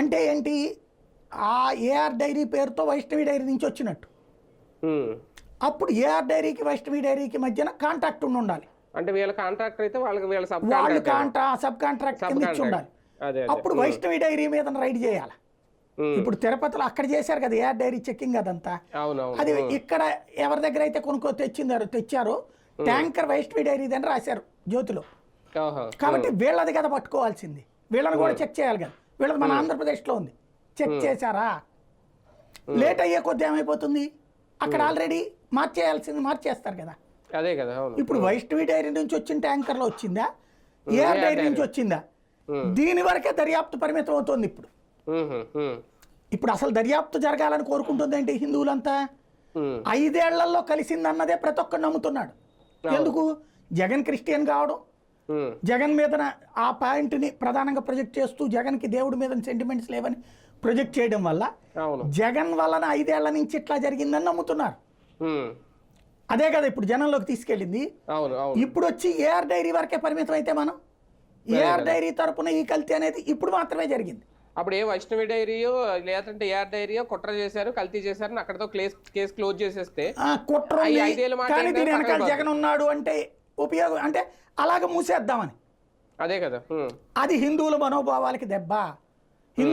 అంటే ఏంటి? ఆ ఏఆర్ డైరీ పేరుతో వైష్ణవి డైరీ నుంచి వచ్చినట్టు. అప్పుడు ఏఆర్ డైరీకి వైష్ణవి డైరీకి మధ్యన కాంట్రాక్ట్ ఉండి ఉండాలి. అంటే వీళ్ళ కాంట్రాక్టర్ అయితే వాళ్ళకి వీళ్ళ సబ్ వాళ్ళు కాంట్రా సబ్ కాంట్రాక్ట్ కింద ఇచ్చి ఉండాలి. అప్పుడు వైష్ణవి డైరీ మీద రైడ్ చేయాలి. ఇప్పుడు తిరుపతిలో అక్కడ చేశారు కదా ఏఆర్ డైరీ చెక్కింగ్ అదంతా. అది ఇక్కడ ఎవరి దగ్గర అయితే కొనుక్కో తెచ్చిందారో తెచ్చారో ట్యాంకర్ వైష్ణవి డైరీ అని రాశారు జ్యోతిలో. కాబట్టి వీళ్ళది కదా పట్టుకోవాల్సింది. వీళ్ళని కూడా చెక్ చేయాలి కదా. వీళ్ళది మన ఆంధ్రప్రదేశ్లో ఉంది. చెక్ చేశారా? లేట్ అయ్యే కొద్ది ఏమైపోతుంది? అక్కడ ఆల్రెడీ మార్చేయాల్సింది మార్చేస్తారు కదా. అదే కదా ఇప్పుడు వైష్ణవి డైరీ నుంచి వచ్చిన ట్యాంకర్లో వచ్చిందా? ఏఆర్ డైరీ నుంచి వచ్చిందా? దీని వరకే దర్యాప్తు పరిమితం అవుతుంది ఇప్పుడు. ఇప్పుడు అసలు దర్యాప్తు జరగాలని కోరుకుంటుంది ఏంటి హిందువులంతా ఐదేళ్ళలో కలిసిందన్నదే ప్రతి ఒక్కరు నమ్ముతున్నాడు. ఎందుకు? జగన్ క్రిస్టియన్ కావడం జగన్ మీద ఆ పాయింట్ని ప్రధానంగా ప్రొజెక్ట్ చేస్తూ జగన్కి దేవుడి మీద సెంటిమెంట్స్ లేవని ప్రొజెక్ట్ చేయడం వల్ల జగన్ వలన ఐదేళ్ళ నుంచి ఇట్లా జరిగిందని నమ్ముతున్నారు. అదే కదా ఇప్పుడు జనంలోకి తీసుకెళ్ళింది. ఇప్పుడు వచ్చి ఏఆర్ డైరీ వరకే పరిమితం అయితే మనం? ఏఆర్ డైరీ తరపున ఈ కల్తీ అనేది ఇప్పుడు మాత్రమే జరిగింది. అప్పుడు ఏ వైష్ణవి డైరీయో లేదంటే ఏఆర్ డైరీయో కుట్ర చేశారు కల్తీ చేశారు అక్కడతో కేసు కేసు క్లోజ్ చేసేస్తే కుట్ర జగన్ ఉన్నాడు అంటే ఉపయోగం అంటే అలాగ మూసేద్దామని. అదే కదా. అది హిందువుల మనోభావాలకి దెబ్బ. హిందూ